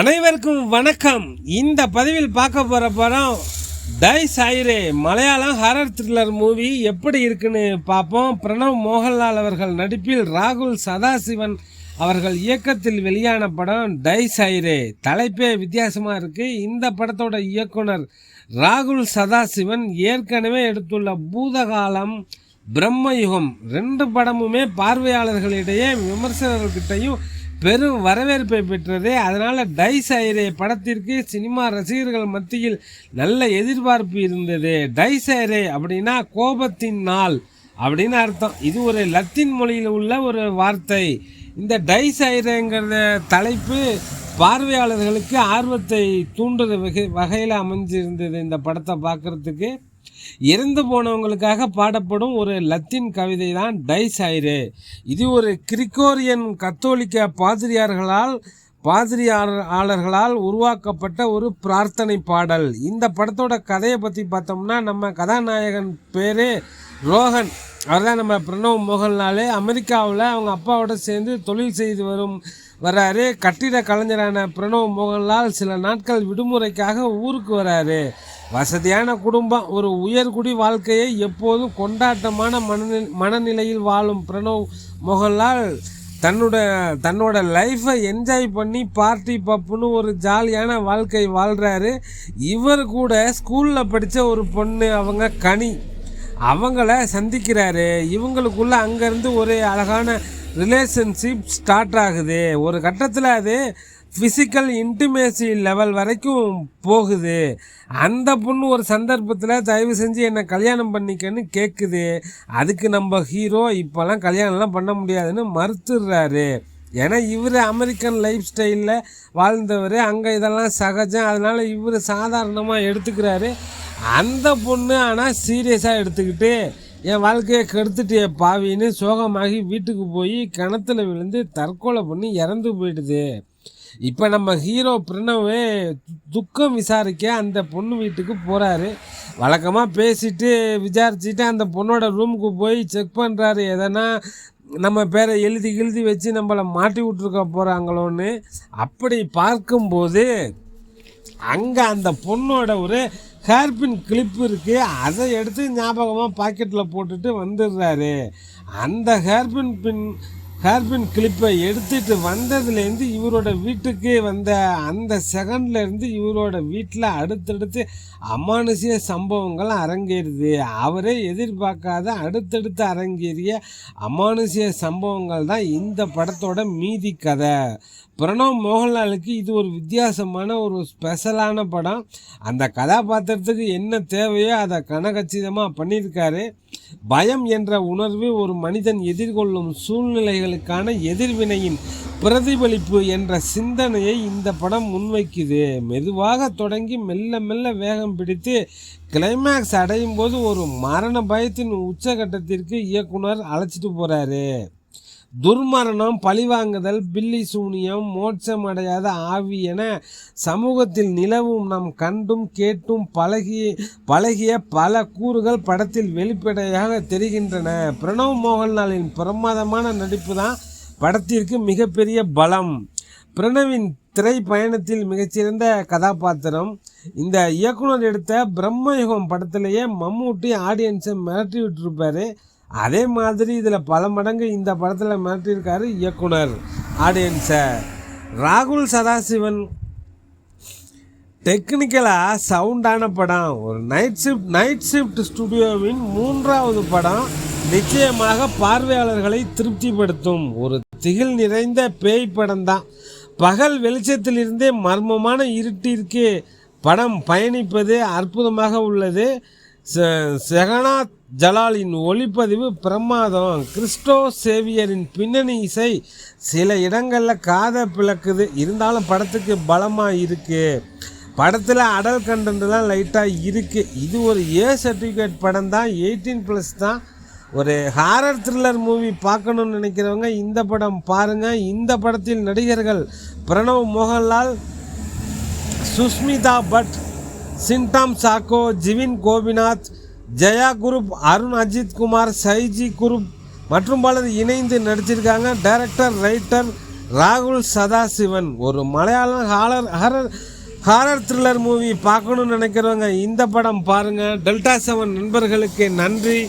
அனைவருக்கும் வணக்கம். இந்த பதிவில் பார்க்க போகிற படம் tie சாயிரே. Malayalam horror thriller movie எப்படி இருக்குன்னு பார்ப்போம். பிரணவ் மோகன்லால் அவர்கள் நடிப்பில் ராகுல் சதாசிவன் அவர்கள் இயக்கத்தில் வெளியான படம் டை சாயிரே. தலைப்பே வித்தியாசமாக இருக்குது இந்த படத்தோட இயக்குனர் ராகுல் சதாசிவன் ஏற்கனவே எடுத்துள்ள பூதகாலம் பிரம்மயுகம் ரெண்டு படமுமே பார்வையாளர்களிடையே விமர்சகர்கிட்டையும் பெரும் வரவேற்பை பெற்றது. அதனால் டைஸ் ஐரே படத்திற்கு சினிமா ரசிகர்கள் மத்தியில் நல்ல எதிர்பார்ப்பு இருந்தது. டைஸ் ஐரே அப்படின்னா கோபத்தின் நாள் அப்படின்னு அர்த்தம். இது ஒரு லத்தீன் மொழியில் உள்ள ஒரு வார்த்தை. இந்த டைஸ் ஐரேங்கிறத தலைப்பு பார்வையாளர்களுக்கு ஆர்வத்தை தூண்டுற வகை வகையில் அமைஞ்சிருந்தது இந்த படத்தை பார்க்குறதுக்கு இறந்து போனவங்களுக்காக பாடப்படும் ஒரு லத்தீன் கவிதை தான் டைஸ் ஐரே இது ஒரு கிரிக்கோரியன் கத்தோலிக்க பாதிரியார்களால் பாதிரியாளர்களால் உருவாக்கப்பட்ட ஒரு பிரார்த்தனை பாடல். இந்த படத்தோட கதையை பற்றி பார்த்தோம்னா நம்ம கதாநாயகன் பேர் ரோஹன் அவர் தான் நம்ம பிரணவ் மோகன்லால். அமெரிக்காவில் அவங்க அப்பாவோட சேர்ந்து தொழில் செய்து வரும் வராரு கட்டிட கலைஞரான பிரணவ் மோகன்லால் சில நாட்கள் விடுமுறைக்காக ஊருக்கு வராரு வசதியான குடும்பம் ஒரு உயர்குடி வாழ்க்கையை எப்போதும் கொண்டாட்டமான மனநிலை மனநிலையில் வாழும் பிரணவ் மோகன்லால் தன்னோட தன்னோட லைஃப்பை என்ஜாய் பண்ணி பார்ட்டி பப்புன்னு ஒரு ஜாலியான வாழ்க்கை வாழ்கிறாரு இவர் கூட ஸ்கூலில் படித்த ஒரு பொண்ணு அவங்க கனி. அவங்கள சந்திக்கிறாரு. இவங்களுக்குள்ள அங்கேருந்து ஒரு அழகான ரிலேஷன்ஷிப் ஸ்டார்ட் ஆகுது. ஒரு கட்டத்தில் அது ஃபிசிக்கல் இன்டிமேசி லெவல் வரைக்கும் போகுது. அந்த பொண்ணு ஒரு சந்தர்ப்பத்தில் தயவு செஞ்சு என்னை கல்யாணம் பண்ணிக்கன்னு கேட்குது அதுக்கு நம்ம ஹீரோ இப்போல்லாம் கல்யாணம்லாம் பண்ண முடியாதுன்னு மறுத்துடுறாரு. ஏன்னா இவர் அமெரிக்கன் லைஃப் ஸ்டைலில் வாழ்ந்தவர். அங்கே இதெல்லாம் சகஜம். அதனால் இவர் சாதாரணமாக எடுத்துக்கிறாரு. அந்த பொண்ணு ஆனால் சீரியஸாக எடுத்துக்கிட்டு என் வாழ்க்கையை கெடுத்துட்டே பாவின்னு சோகமாகி வீட்டுக்கு போய் கிணத்துல விழுந்து தற்கொலை பண்ணி இறந்து போயிடுது. இப்போ நம்ம ஹீரோ பிரணவே துக்கம் விசாரிக்க அந்த பொண்ணு வீட்டுக்கு போகிறாரு வழக்கமாக பேசிட்டு விசாரிச்சுட்டு அந்த பொண்ணோட ரூமுக்கு போய் செக் பண்ணுறாரு எதனா நம்ம பேரை எழுதி எழுதி வச்சு நம்மளை மாட்டி விட்ருக்க போகிறாங்களோன்னு அப்படி பார்க்கும்போது அங்கே அந்த பொண்ணோட ஒரு ஹேர்பின் கிளிப் இருக்குது அதை எடுத்து ஞாபகமாக பாக்கெட்டில் போட்டுட்டு வந்துடுறாரு. அந்த ஹேர்பின் பின் ஹேர்பின் கிளிப்பை எடுத்துட்டு வந்ததுலேருந்து இவரோட வீட்டுக்கு வந்த அந்த செகண்ட்லேருந்து இவரோட வீட்டில் அடுத்தடுத்து அமானுஷிய சம்பவங்கள் அரங்கேறுது. அவரே எதிர்பார்க்காத அடுத்தடுத்து அரங்கேறிய அமானுஷிய சம்பவங்கள் தான் இந்த படத்தோட மீதி கதை. பிரணவ் மோகன்லாலுக்கு இது ஒரு வித்தியாசமான ஒரு ஸ்பெஷலான படம். அந்த கதாபாத்திரத்துக்கு என்ன தேவையோ அதை கனகச்சிதமாக பண்ணியிருக்காரு. பயம் என்ற உணர்வு ஒரு மனிதன் எதிர்கொள்ளும் சூழ்நிலைகளுக்கான எதிர்வினையின் பிரதிபலிப்பு என்ற சிந்தனையை இந்த படம் முன்வைக்குது. மெதுவாக தொடங்கி மெல்ல மெல்ல வேகம் பிடித்து கிளைமேக்ஸ் அடையும் போது ஒரு மரண பயத்தின் உச்சகட்டத்திற்கு இயக்குனர் அழைச்சிட்டு போகிறாரு துர்மரணம் பழிவாங்குதல் பில்லி சூனியம் மோட்சம் அடையாத ஆவி என சமூகத்தில் நிலவும் நாம் கண்டும் கேட்டும் பழகிய பழகிய பல கூறுகள் படத்தில் வெளிப்படையாக தெரிகின்றன. பிரணவ் மோகன்லாலின் பிரமாதமான நடிப்பு தான் படத்திற்கு மிகப்பெரிய பலம். பிரணவின் திரை பயணத்தில் மிகச்சிறந்த கதாபாத்திரம். இந்த இயக்குனர் எடுத்த பிரம்மயுகம் படத்திலேயே மம்மூட்டி ஆடியன்ஸை மிரட்டி விட்டுருப்பாரு அதே மாதிரி இதில் பல மடங்கு இந்த படத்தில் மாற்றியிருக்காரு இயக்குனர் ஆடியன்ஸை ராகுல் சதாசிவன் டெக்னிக்கலாக சவுண்டான படம். ஒரு நைட் ஷிஃப்ட் நைட் ஷிஃப்ட் ஸ்டுடியோவின் மூன்றாவது படம் நிச்சயமாக பார்வையாளர்களை திருப்திப்படுத்தும். ஒரு திகில் நிறைந்த பேய் படம் தான் பகல் வெளிச்சத்திலிருந்தே மர்மமான இருட்டிற்கு படம் பயணிப்பது அற்புதமாக உள்ளது. செகனாத் ஜலாலின் ஒளிப்பதிவு பிரமாதம். கிறிஸ்டோ சேவியரின் பின்னணி இசை சில இடங்களில் காதை பிளக்குது. இருந்தாலும் படத்துக்கு பலமாக இருக்குது படத்தில் அடல் கண்டென்ட்லாம் லைட்டாக இருக்குது இது ஒரு ஏ சர்டிஃபிகேட் படம் தான் எயிட்டீன் ப்ளஸ் தான். ஒரு ஹாரர் த்ரில்லர் மூவி பார்க்கணுன்னு நினைக்கிறவங்க இந்த படம் பாருங்கள் இந்த படத்தில் நடிகர்கள் பிரணவ் மோகன்லால் சுஸ்மிதா பட் சின்டாம் சாக்கோ ஜிவின் கோபிநாத் ஜெயா குரூப் அருண் அஜித் குமார் சைஜி குரூப் மற்றும் பலர் இணைந்து நடிச்சிருக்காங்க. டைரக்டர் ரைட்டர் ராகுல் சதாசிவன். ஒரு Malayalam holler horror horror thriller movie பார்க்கணும்னு நினைக்கிறவங்க இந்த படம் பாருங்கள் டெல்டா செவன் நண்பர்களுக்கு நன்றி.